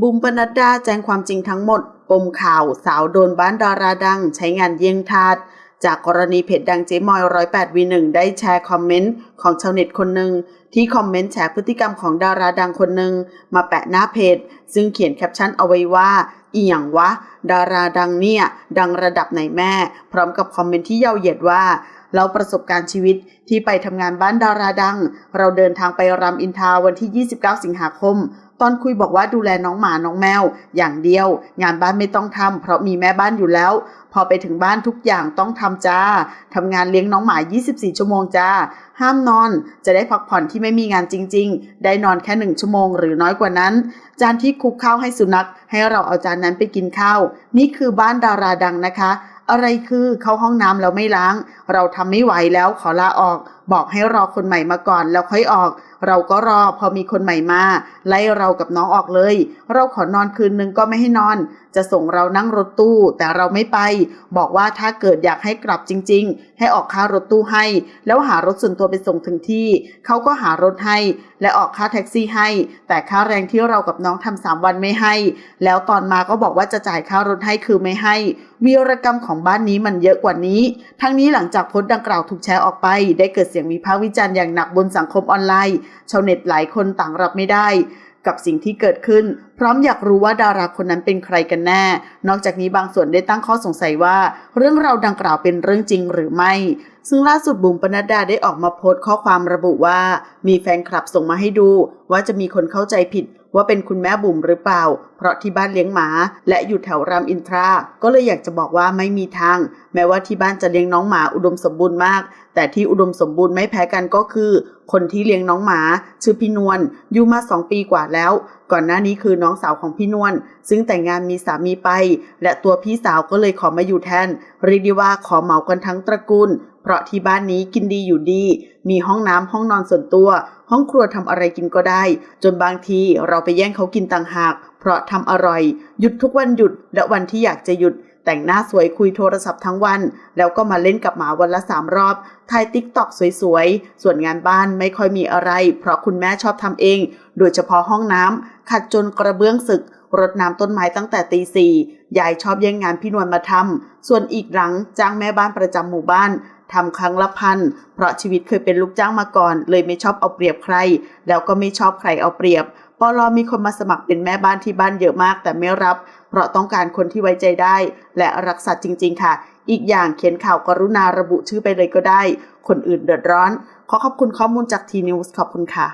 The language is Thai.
บุมปนัดดาแจ้งความจริงทั้งหมด ปมข่าวสาวโดนบ้านดาราดัง ใช้งานเยี่ยงทาสจากกรณีเพจดังเจ๊มอยร้อยแปดวีหนึ่งได้แชร์คอมเมนต์ของชาวเน็ตคนหนึ่งที่คอมเมนต์แฉพฤติกรรมของดาราดังคนหนึ่งมาแปะหน้าเพจ ซึ่งเขียนแคปชั่นเอาไว้ว่าอีหยังวะ ดาราดังเนี่ย ดังระดับไหนแม่ พร้อมกับคอมเมนต์ที่เย้าเหยียดว่าเราประสบการณ์ชีวิตที่ไปทำงานบ้านดาราดัง เราเดินทางไปรำอินทาวันที่ 29 สิงหาคม ตอนคุยบอกว่าดูแลน้องหมาน้องแมว อย่างเดียว งานบ้านไม่ต้องทำเพราะมีแม่บ้านอยู่แล้ว พอไปถึงบ้านทุกอย่างต้องทำจ้าทำงานเลี้ยงน้องหมา 24 ชั่วโมงจ้า ห้ามนอน จะได้พักผ่อนที่ไม่มีงานจริง ๆ ได้นอนแค่หนึ่งชั่วโมงหรือน้อยกว่านั้น จานที่คุกข้าวให้สุนัข ให้เราเอาจานนั้นไปกินข้าว นี่คือบ้านดาราดังนะคะ อะไรคือเข้าห้องน้ำแล้วไม่ล้าง เราทำไม่ไหวแล้วขอลาออก บอกให้รอคนใหม่มาก่อนแล้วค่อยออก เราก็รอพอมีคนใหม่มา ไล่เรากับน้องออกเลย เราขอนอนคืนนึงก็ไม่ให้นอน จะส่งเรานั่งรถตู้ แต่เราไม่ไป บอกว่าถ้าเกิดอยากให้กลับจริง ๆ ให้ออกค่ารถตู้ให้ แล้วหารถส่วนตัวไปส่งถึงที่ เขาก็หารถให้ และออกค่าแท็กซี่ให้ แต่ค่าแรงที่เรากับน้องทำสามวันไม่ให้ แล้วตอนมาก็บอกว่าจะจ่ายค่ารถให้คือไม่ให้วีรกรรมของบ้านนี้มันเยอะกว่านี้ ทั้งนี้หลังจากโพสต์ดังกล่าวถูกแชร์ออกไป ได้เกิดเสียงวิพากษ์วิจารณ์อย่างหนักบนสังคมออนไลน์ ชาวเน็ตหลายคนต่างรับไม่ได้ กับสิ่งที่เกิดขึ้น พร้อมอยากรู้ว่าดาราคนนั้นเป็นใครกันแน่ นอกจากนี้บางส่วนได้ตั้งข้อสงสัยว่า เรื่องราวดังกล่าวเป็นเรื่องจริงหรือไม่ซึ่งล่าสุดบุ๋มปนัดดาได้ออกมาโพสต์ข้อความระบุว่า มีแฟนคลับส่งมาให้ดู ว่าจะมีคนเข้าใจผิดว่าเป็นคุณแม่บุ๋มหรือเปล่า เพราะที่บ้านเลี้ยงหมา และอยู่แถวรามอินทรา ก็เลยอยากจะบอกว่าไม่มีทาง แม้ว่าที่บ้านจะเลี้ยงน้องหมาอุดมสมบูรณ์มาก แต่ที่อุดมสมบูรณ์ไม่แพ้กันก็คือ คนที่เลี้ยงน้องหมา ชื่อพี่นวลอยู่มาสองปีกว่าแล้ว ก่อนหน้านี้คือน้องสาวของพี่นวลซึ่งแต่งงานมีสามีไป และตัวพี่สาวก็เลยขอมาอยู่แทนเรียกได้ว่าขอเหมากันทั้งตระกูล เพราะที่บ้านนี้กินดีอยู่ดี มีห้องน้ำห้องนอนส่วนตัว ห้องครัวทำอะไรกินก็ได้ จนบางทีเราไปแย่งเขากินต่างหาก เพราะทำอร่อย หยุดทุกวันหยุดและวันที่อยากจะหยุดแต่งหน้าสวยคุยโทรศัพท์ทั้งวัน แล้วก็มาเล่นกับหมาวันละสามรอบถ่ายติ๊กตอกสวยๆ ส่วนงานบ้านไม่ค่อยมีอะไร เพราะคุณแม่ชอบทำเอง โดยเฉพาะห้องน้ำ ขัดจนกระเบื้องสึกรดน้ำต้นไม้ตั้งแต่ตีสี่ยายชอบแย่งงานพี่นวลมาทำส่วนอีกหลังจ้างแม่บ้านประจำหมู่บ้านทำครั้งละพัน เพราะชีวิตเคยเป็นลูกจ้างมาก่อน เลยไม่ชอบเอาเปรียบใคร แล้วก็ไม่ชอบใครเอาเปรียบปลอมีคนมาสมัครเป็นแม่บ้านที่บ้านเยอะมาก แต่ไม่รับ เพราะต้องการคนที่ไว้ใจได้ และรักสัตว์จริง ๆ ค่ะ อีกอย่างเขียนข่าวกรุณาระบุชื่อไปเลยก็ได้ คนอื่นเดือดร้อน ขอขอบคุณข้อมูลจากทีนิวส์ขอบคุณค่ะ